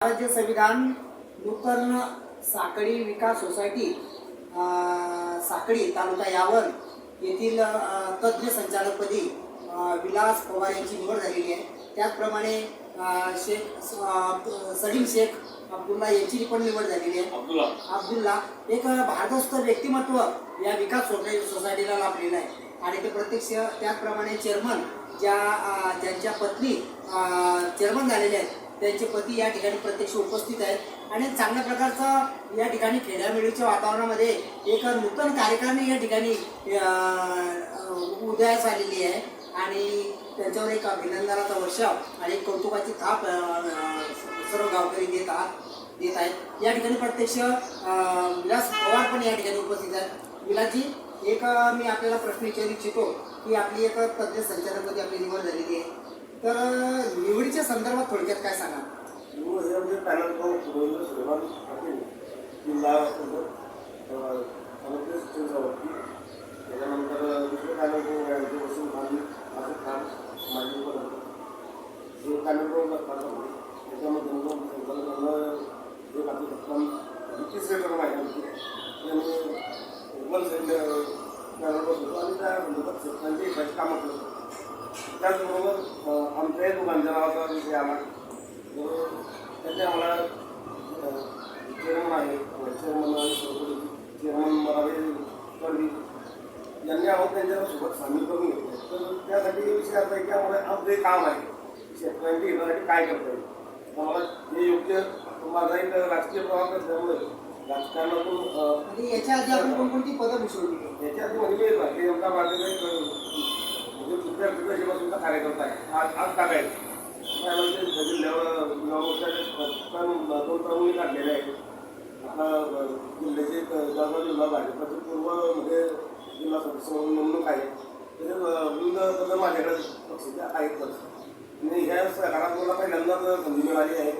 स्वराज्य संविधान नूतन साकळी विकास सोसायटी अ, साकळी तालुका यावर येथील तज्ज्ञ संचालकपदी विलास पवार यांची निवड झालेली आहे. त्याचप्रमाणे शेख सलीम शेख अब्दुल्ला यांची पण निवड झालेली आहे. अब्दुल्ला. अब्दुल्ला एक भारदस्त व्यक्तिमत्व या विकास सोसाय सोसायटीला लाभलेलं आहे. आणि ते प्रत्यक्ष त्याचप्रमाणे चेअरमन ज्या ज्यांच्या पत्नी चेअरमन झालेले आहेत त्यांचे पती या ठिकाणी प्रत्यक्ष उपस्थित आहेत. आणि चांगल्या प्रकारचं या ठिकाणी खेड्यामेळीच्या वातावरणामध्ये एक नूतन कार्यक्रम या ठिकाणी उदयास आलेली आहे. आणि त्यांच्यावर एक अभिनंदनाचा वर्षाव आणि एक कौतुकाची थाप सर्व गावकरी देत आहात देत आहेत. या ठिकाणी प्रत्यक्ष विलास पवार पण या ठिकाणी उपस्थित आहेत. विलासजी एक मी आपल्याला प्रश्न विचारू इच्छितो की आपली एक तज्ज्ञ संचालकपदी आपली निवड झालेली आहे. तर निवडीच्या संदर्भात थोडक्यात काय सांगा निवड हे म्हणजे पॅनल तो सुलेमान पाटील जिल्हा तालुक्यात शिक्षण त्याच्यानंतर दुसरे पॅनल तो वसूल खाली असं खान माजी हे पॅनल त्याच्यामध्ये दोन संचालकांना रक्कम तिसरे क्रम आहे आमची त्यांनी वन पॅनल आणि त्या संदर्भात शेतकऱ्यांची कामं करतो त्याचबरोबर आमच्याही दोघांच्या नावाचा विषय आला त्याचे आम्हाला चेअरमन आहे चेअरमन चेअरमन मराठे कर्वी यांनी आम्हाला त्यांच्यासोबत सामील करून घेतलं तर त्यासाठी विषय असा आहे की आम्हाला आमचं एक काम आहे शेतकऱ्यांच्या हितासाठी काय करता येईल आम्हाला जे योग्य माझा एक राजकीय प्रवास असल्यामुळे राजकारणातून म्हणजे याच्या आधी आपण कोणकोणती पदं भूषवली? याच्या आधी म्हणजे भारतीय जनता पार्टीचा एक म्हणजे दुसऱ्या प्रदेशापासूनचा कार्यकर्ता आहे आज आज टाकायचं त्यानंतर जिल्ह्यावर युवा दोन प्रमुख काढलेले आहेत. आता जिल्ह्याचे जळगाव जिल्हा भाजपाचे पूर्वमध्ये जिल्हा सदस्य म्हणून नेमणूक आहे. त्याचे विविध पदं माझ्याकडे पक्षाचे आहेत आणि ह्या सरकारात मला पहिल्यांदाच संधी मिळाली आहे.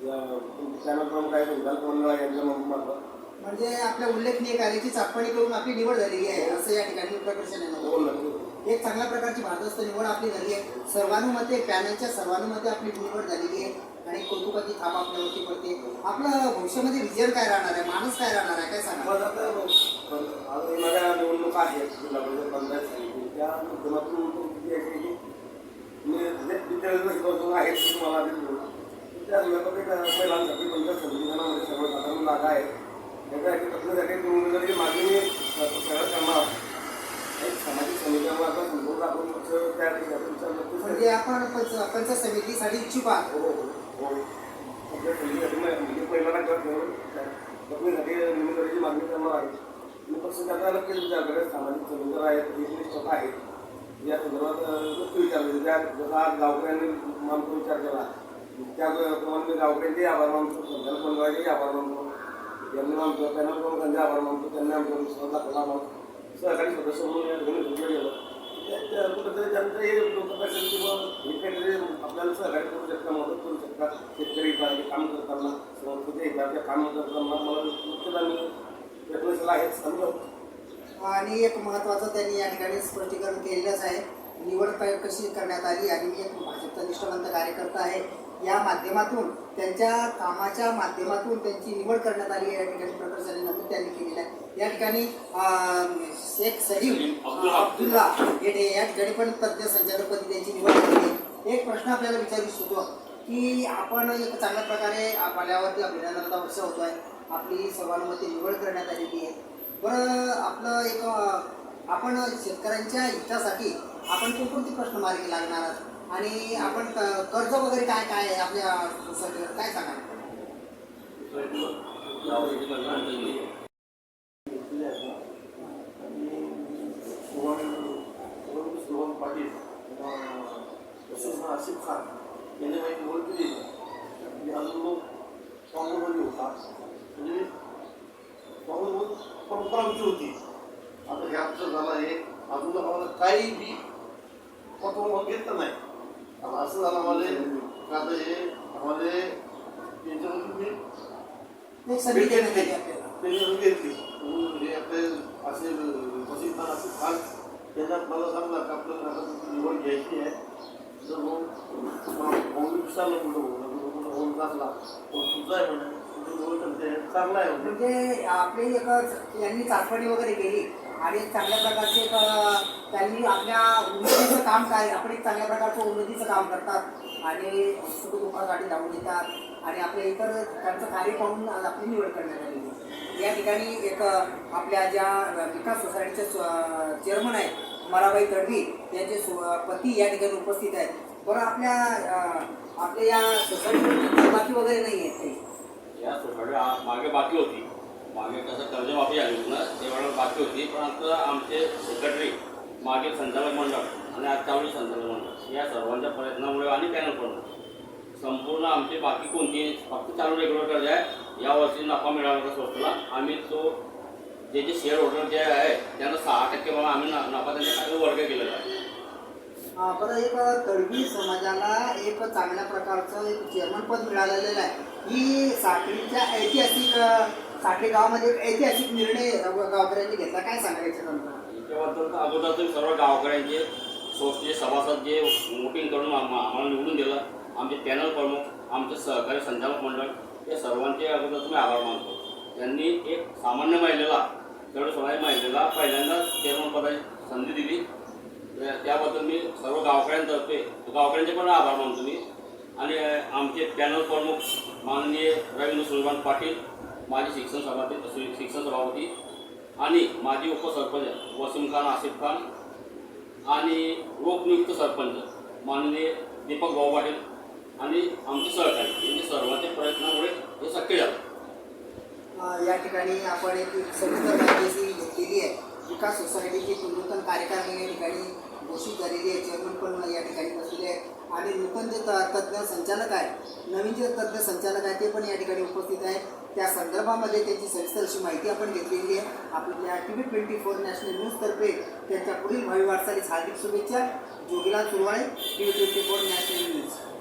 त्यानंतर प्रमुख आहे संचालक मंडळ यांच्या मार्फत म्हणजे आपल्या उल्लेखनीय कार्याची चाचपणी करून आपली निवड झालेली आहे असं या ठिकाणी हो नक्की. एक चांगल्या प्रकारची भारदस्त निवड आपली झाली आहे. सर्वानुमते पॅनलच्या सर्वानुमते आपली निवड झालेली आहे. आणि कौतुकाची थाप आपल्यावरती पडते. आपलं भविष्यामध्ये विजन काय राहणार आहे? माणूस काय राहणार आहे? काय सांगा मग आता आहेत. जिल्हा परिषद पंचायत समिती त्या माध्यमातून आहे म्हणजे आहेत मला त्या संदर्भात महिलांसाठी पंचायत समितीमध्ये सर्वसाधारण जागा आहेत. त्याच्यासाठी तत्वसाठी मागणी ते आपण पंच पंचायत समितीसाठी इच्छुक आहोत. हो हो, हो. आपल्या समितीसाठी म्हणजे पहिल्यांदा मागणी करणार आहे. मी पक्ष त्याचा नक्कीच विचार सामाजिक समित्या आहेत एकनिष्ठता आहेत. या संदर्भात नक्की विचार त्या जसा आज गावकऱ्यांनी मानतो विचार केला त्याप्रमाणे मी गावकऱ्यांचे आभार मानतो. संचालक मंडळाचे आभार मानतो. यांनी मानतो. त्यांना प्रमुखांचे आभार मानतो. त्यांनी आमचा विश्वास दाखवला आम्हाला सहकारी सदस्य म्हणून या ठिकाणी घेतलं गेलं कुठेतरी त्यांचं हे लोक किंवा हे काहीतरी आपल्याला सहकार्य करू शकता मदत करू शकतात. शेतकरी काम करताना संस्थेच्या हिताचे काम करताना मला नक्कीच प्रयत्नशील आहेत आणि एक महत्त्वाचं त्यांनी या ठिकाणी स्पष्टीकरण केलेलंच आहे. निवड काय कशी करण्यात आली आणि मी एक भाजपचा निष्ठावंत कार्यकर्ता आहे या माध्यमातून त्यांच्या कामाच्या माध्यमातून त्यांची निवड करण्यात आली आहे. या ठिकाणी प्रकर्षाने नमूद त्यांनी केलेलं आहे. या ठिकाणी शेख सलीम अब्दुल्ला. हे या ठिकाणी पण तज्ज्ञ संचालकपदी त्यांची निवड आहे. एक प्रश्न आपल्याला विचारू इच्छितो की आपण एक चांगल्या प्रकारे आपल्यावरती अभिनंदनाचा वर्ष होतो आहे आपली सर्वानुमते निवड करण्यात आलेली आहे. बरं आपलं एक आपण शेतकऱ्यांच्या हितासाठी आपण कोणकोणती प्रश्न मार्गी लागणार आहात? आणि आपण कर्ज वगैरे काय काय आहे आपल्या सोसायटीवर काय सांगा आसिफ खान यांनी माहिती निवड दिली मी अजून लोक काँग्रेसमध्ये होता म्हणजे काँग्रेस परंपरा आमची होती आता हे आमचं झालं आहे. अजून आम्हाला काही बी पत्र घेतलं नाही. आता असं झालं आम्हाला. का आता हे आम्हाला यांच्यामधून मी एक संधी देण्यात आली आपल्याला. त्यांनी घेतली. म्हणून हे आपले असे त्यांना मला सांगला की आपल्याला आता निवड घ्यायची आहे. तर मग मग विचारलं कुठं तुझा आहे चांगला आहे. म्हणजे म्हणजे आपली एक यांनी चाचपणी वगैरे केली. आणि चांगल्या प्रकारचे त्यांनी आपल्या उन्नतीचं काम काय आपण एक चांगल्या प्रकारचं उन्नतीचं काम करतात आणि सुखदुःखासाठी धावून येतात आणि आपल्या इतर त्यांचं कार्य पाहून आपली निवड करण्यात आली. या ठिकाणी एक आपल्या ज्या विकास सोसायटीचे चेअरमन आहेत मराबाई तडवी यांचे पती या ठिकाणी उपस्थित आहेत. बरं आपल्या आपल्या या सोसायटीमध्ये बाकी वगैरे नाही आहेत काही? या सोसायटी मागे बाकी होती. मागे कसं कर्जमाफी आली होती ना तेव्हा बाकी होती पण आता आमचे सेक्रेटरी मागे संचालक मंडळ आणि आजच्यावरील संचालक मंडळ या सर्वांच्या प्रयत्नामुळे आणि पॅनल पडलं संपूर्ण आमची बाकी कोणती फक्त चालू रेग्युलर कर्ज आहे यावर्षी नफा मिळाला का आम्ही तो जे जे शेअर होल्डर जे आहे त्यांना सहा टक्के बाबा आम्ही नफा त्यांच्या खात्यात वर्ग केलेला आहे. हा, बरं एक तडवी समाजाला एक चांगल्या प्रकारचं एक चेअरमन पद मिळालेलं आहे. ही साखळीच्या ऐतिहासिक साठे गावामध्ये एक ऐतिहासिक निर्णय गावकऱ्यांनी घेतला. काय सांगायचं नंतर तर अगोदर तुम्ही सर्व गावकऱ्यांचे संस्थेचे सभासद जे वोटिंग करून आम- आम्हाला निवडून दिलं. आमचे पॅनल प्रमुख आमचे सहकारी संचालक मंडळ या सर्वांचे अगोदर तुम्ही आभार मानतो. त्यांनी एक सामान्य महिलेला तेवढं सोळा महिलेला पहिल्यांदा चेअरमन पदाची संधी दिली. त्या- त्याबद्दल मी सर्व गावकऱ्यांतर्फे गावकऱ्यांचे पण आभार मानतो मी. आणि आमचे पॅनल प्रमुख माननीय रवींद्र सुलभान पाटील माजी शिक्षण सभापती शिक्षण सभापती आणि माजी उपसरपंच वसीम खान आसिफ खान आणि लोकनियुक्त सरपंच माननीय दीपक भाऊ पाटील आणि आमचे सहकारी. यांच्या सर्वांच्या प्रयत्नामुळे हे शक्य झालं या ठिकाणी आपण एक सविस्तर माहिती घेतलेली आहे. विकास सोसायटीची नूतन कार्यकारिणी या ठिकाणी घोषित झालेली आहे. चेअरमन पण या ठिकाणी बसलेले आहेत. आणि नूतन जे त- तज्ज्ञ संचालक आहे नवीन जे तज्ज्ञ संचालक आहे ते पण या ठिकाणी उपस्थित आहेत. त्या संदर्भामध्ये त्यांची सविस्तर अशी माहिती आपण घेतलेली आहे. आपल्या T V twenty four national न्यूजतर्फे त्यांच्या पुढील भावी वाटचालीस हार्दिक शुभेच्छा. Jogilal Surwale T V twenty four national news.